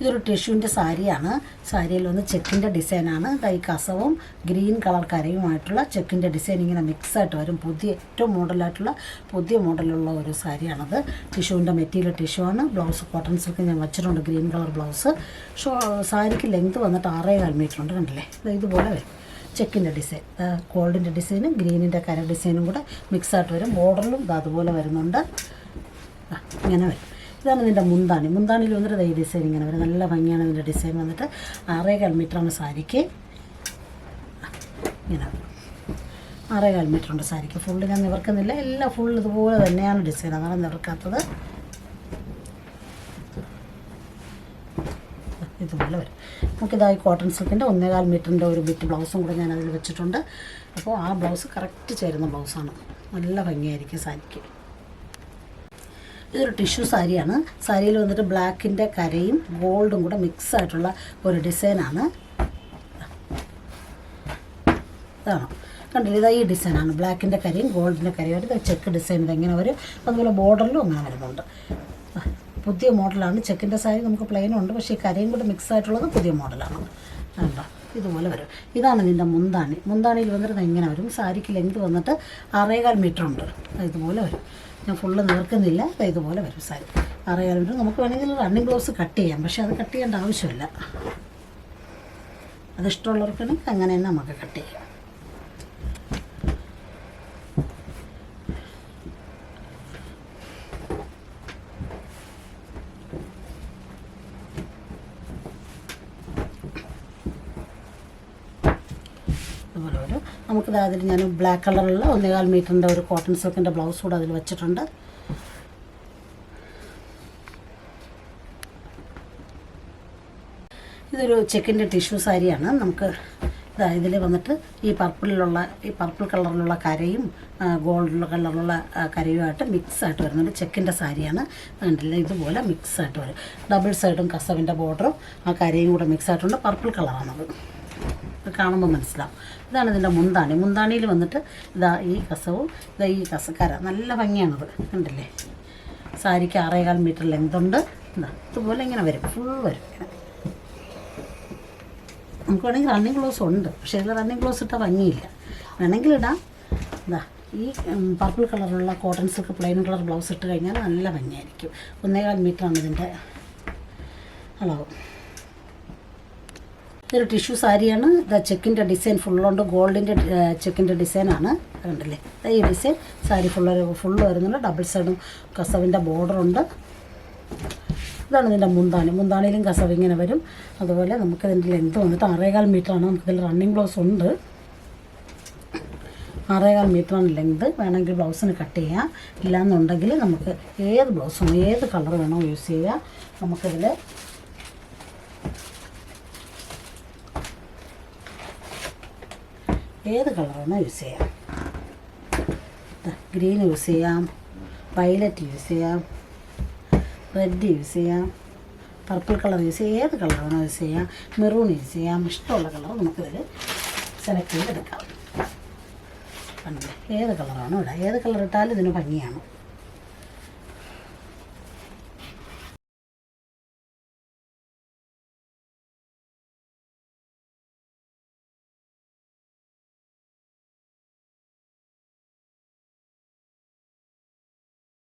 ഇതൊരു ടിഷ്യൂവിന്റെ സാരിയാണ്. സാരിയിൽ വന്ന് ചെക്കിന്റെ ഡിസൈനാണ് കൈ കസവും ഗ്രീൻ കളർ കരയുമായിട്ടുള്ള ചെക്കിന്റെ ഡിസൈൻ ഇങ്ങനെ മിക്സായിട്ട് വരും. പുതിയ ഏറ്റവും മോഡലായിട്ടുള്ള പുതിയ മോഡലുള്ള ഒരു സാരിയാണത്. ടിഷ്യൂവിന്റെ മെറ്റീരിയൽ ടിഷ്യൂ ആണ്. ബ്ലൗസ് കോട്ടൺ സിൽക്ക് ഞാൻ വെച്ചിട്ടുണ്ട്. Green colour blouse. ഷോ സാരിക്ക് ലെങ്ത് വന്നിട്ട് ആറേ കാൽ മീറ്റർ ഉണ്ട് കണ്ടില്ലേ? ഇത് ഇതുപോലെ വരും. ചെക്കിന്റെ ഡിസൈൻ. ഗോൾഡിന്റെ ഡിസൈനും ഗ്രീനിന്റെ കര ഡിസൈനും കൂടെ മിക്സായിട്ട് വരും. ബോർഡറിലും അതുപോലെ വരുന്നുണ്ട്. ഇങ്ങനെ വരും. ഇതാണ് ഇതിന്റെ മുന്താണി. മുന്താണിയിൽ വന്നിട്ട് ഈ ഡിസൈൻ ഇങ്ങനെ വരും. നല്ല ഭംഗിയാണ് ഇതിന്റെ ഡിസൈൻ വന്നിട്ട്. ആറേകാൽ മീറ്ററാണ് സാരിക്ക്. ഇങ്ങനെ. ആറേകാൽ മീറ്റർ ഉണ്ട് സാരിക്ക്. ഫുള്ള് ഞാൻ നിവർക്കുന്നില്ല. എല്ലാം ഫുൾ ഇതുപോലെ തന്നെയാണ് ഡിസൈൻ അതാണ് നിവർക്കാത്തത്. ഇതുപോലെ വരും. നമുക്കിതായി കോട്ടൺ സിൽക്കിന്റെ ഒന്നേകാൽ മീറ്ററിന്റെ ഒരു ബിറ്റ് ബ്ലൗസും കൂടെ ഞാൻ അതിൽ വെച്ചിട്ടുണ്ട്. അപ്പോൾ ആ ബ്ലൗസ് കറക്റ്റ് ചേരുന്ന ബ്ലൗസാണ് നല്ല ഭംഗിയായിരിക്കും സാരിക്ക്. ഇതൊരു ടിഷ്യൂ സാരിയാണ്. സാരിയിൽ വന്നിട്ട് ബ്ലാക്കിന്റെ കരയും ഗോൾഡും കൂടെ മിക്സ് ആയിട്ടുള്ള ഒരു ഡിസൈനാണ് ഇതാണോ. കണ്ടില്ല? ഇതാ ഈ ഡിസൈനാണ് ബ്ലാക്കിന്റെ കരയും ഗോൾഡിന്റെ കരയും. ഒരു ചെക്ക് ഡിസൈൻ ഇതെങ്ങനെ വരും. അതുപോലെ ബോർഡറിലും അങ്ങനെ വരുന്നുണ്ട്. പുതിയ മോഡലാണ് ചെക്കിന്റെ സാരി നമുക്ക് പ്ലെയിനുണ്ട് പക്ഷേ ഈ കരയും കൂടെ മിക്സ് ആയിട്ടുള്ളത് പുതിയ മോഡലാണ് കണ്ടോ? ഇതുപോലെ വരും. ഇതാണ് ഇതിന്റെ മുന്താണി. മുന്താണിയിൽ വന്നിട്ട് ഇങ്ങനെ വരും. സാരിക്ക് ലെങ്ത് വന്നിട്ട് ആറേകാൽ മീറ്റർ ഉണ്ട്. ഇതുപോലെ വരും. ഞാൻ ഫുള്ള് നേർക്കുന്നില്ല. ഇതുപോലെ വരും സാരി. ആറേകാൽ മീറ്റർ നമുക്ക് വേണമെങ്കിൽ റണ്ണിങ് ഗ്ലൗസ് കട്ട് ചെയ്യാം. പക്ഷേ അത് കട്ട് ചെയ്യേണ്ട ആവശ്യമില്ല. അതിഷ്ടമുള്ളവർക്കാണെങ്കിൽ അങ്ങനെ തന്നെ നമുക്ക് കട്ട് ചെയ്യാം. അതുപോലെ ഒരു നമുക്ക് അതിൽ ഞാൻ ബ്ലാക്ക് കളറുള്ള ഒന്നേകാൽ മീറ്ററിന്റെ ഒരു കോട്ടൺ സിൽക്കിന്റെ ബ്ലൗസ് കൂടെ അതിൽ വെച്ചിട്ടുണ്ട്. ഇതൊരു ചെക്കിന്റെ ടിഷ്യൂ സാരിയാണ്. നമുക്ക് ഇതാ ഇതിൽ വന്നിട്ട് ഈ പർപ്പിളിലുള്ള ഈ പർപ്പിൾ കളറിലുള്ള കരയും ഗോൾഡ് കളറിലുള്ള കരയുമായിട്ട് മിക്സ് ആയിട്ട് വരുന്നുണ്ട് ചെക്കിന്റെ സാരിയാണ്. കണ്ടില്ല? ഇതുപോലെ മിക്സ് ആയിട്ട് വരും. ഡബിൾ സൈഡും കസവിന്റെ ബോർഡറും ആ കരയും കൂടെ മിക്സ് ആയിട്ടുണ്ട്. പർപ്പിൾ കളറാണത് കാണുമ്പോൾ മനസ്സിലാവും. ഇതാണ് ഇതിന്റെ മുന്താണി. മുന്താണിയിൽ വന്നിട്ട് ഇതാ ഈ കസവും ഇതാ ഈ കസക്കര. നല്ല ഭംഗിയാണത് കണ്ടില്ലേ? സാരിക്ക് ആറേകാൽ മീറ്റർ ലെങ്ത് ഉണ്ട്. ഇതാ ഇതുപോലെ ഇങ്ങനെ വരും. ഫുൾ വരും ഇങ്ങനെ. നമുക്ക് വേണമെങ്കിൽ റണ്ണിങ് ഗ്ലോസ് ഉണ്ട്. പക്ഷേ ഇതിൽ റണ്ണിങ് ഗ്ലോസ് ഇട്ടാൽ ഭംഗിയില്ല. വേണമെങ്കിൽ ഇടാം. ഇതാ ഈ പർപ്പിൾ കളറുള്ള cotton silk plain colour blouse ഇട്ട് കഴിഞ്ഞാൽ നല്ല ഭംഗിയായിരിക്കും. ഒന്നേകാൽ മീറ്ററാണ് ഇതിന്റെ അളവ്. ഇതൊരു ടിഷ്യൂ സാരിയാണ്. ഇതാ ചെക്കിന്റെ ഡിസൈൻ ഫുള്ളുണ്ട് ഗോൾഡിന്റെ ചെക്കിന്റെ ഡിസൈനാണ്. കണ്ടില്ലേ? ഈ ഡിസൈൻ സാരി ഫുള്ള് ഫുള്ള് വരുന്നുണ്ട്. ഡബിൾ സൈഡും കസവിന്റെ ബോർഡറുണ്ട് ഇതാണ് ഇതിന്റെ മുന്താണി മുന്താണിയിലും കസവ് ഇങ്ങനെ വരും. അതുപോലെ നമുക്ക് ഇതിന്റെ ലെങ്ത് വന്നിട്ട് ആറേകാൽ മീറ്ററാണ് നമുക്കിതിൽ റണ്ണിങ് ബ്ലൗസ് ഉണ്ട്. ആറേകാൽ മീറ്ററാണ് ലെങ്ത് വേണമെങ്കിൽ ബ്ലൗസിന് കട്ട് ചെയ്യാം. ഇല്ലാന്നുണ്ടെങ്കിൽ നമുക്ക് ഏത് ബ്ലൗസും ഏത് കളർ വേണോ യൂസ് ചെയ്യാം. നമുക്കിതിൽ ഏത് കളറാണ് യൂസ് ചെയ്യാം? ഗ്രീൻ യൂസ് ചെയ്യാം വയലറ്റ് യൂസ് ചെയ്യാം റെഡ് യൂസ് ചെയ്യാം പർപ്പിൾ കളർ യൂസ് ചെയ്യാം ഏത് കളർ വേണോ യൂസ് ചെയ്യാം മെറൂൺ യൂസ് ചെയ്യാം ഇഷ്ടമുള്ള കളർ നമുക്കിതിൽ സെലക്ട് ചെയ്തെടുക്കാം. കണ്ടില്ലേ ഏത് കളറാണോ ഇടാം ഏത് കളർ ഇട്ടാലും ഇതിന് ഭംഗിയാണ്.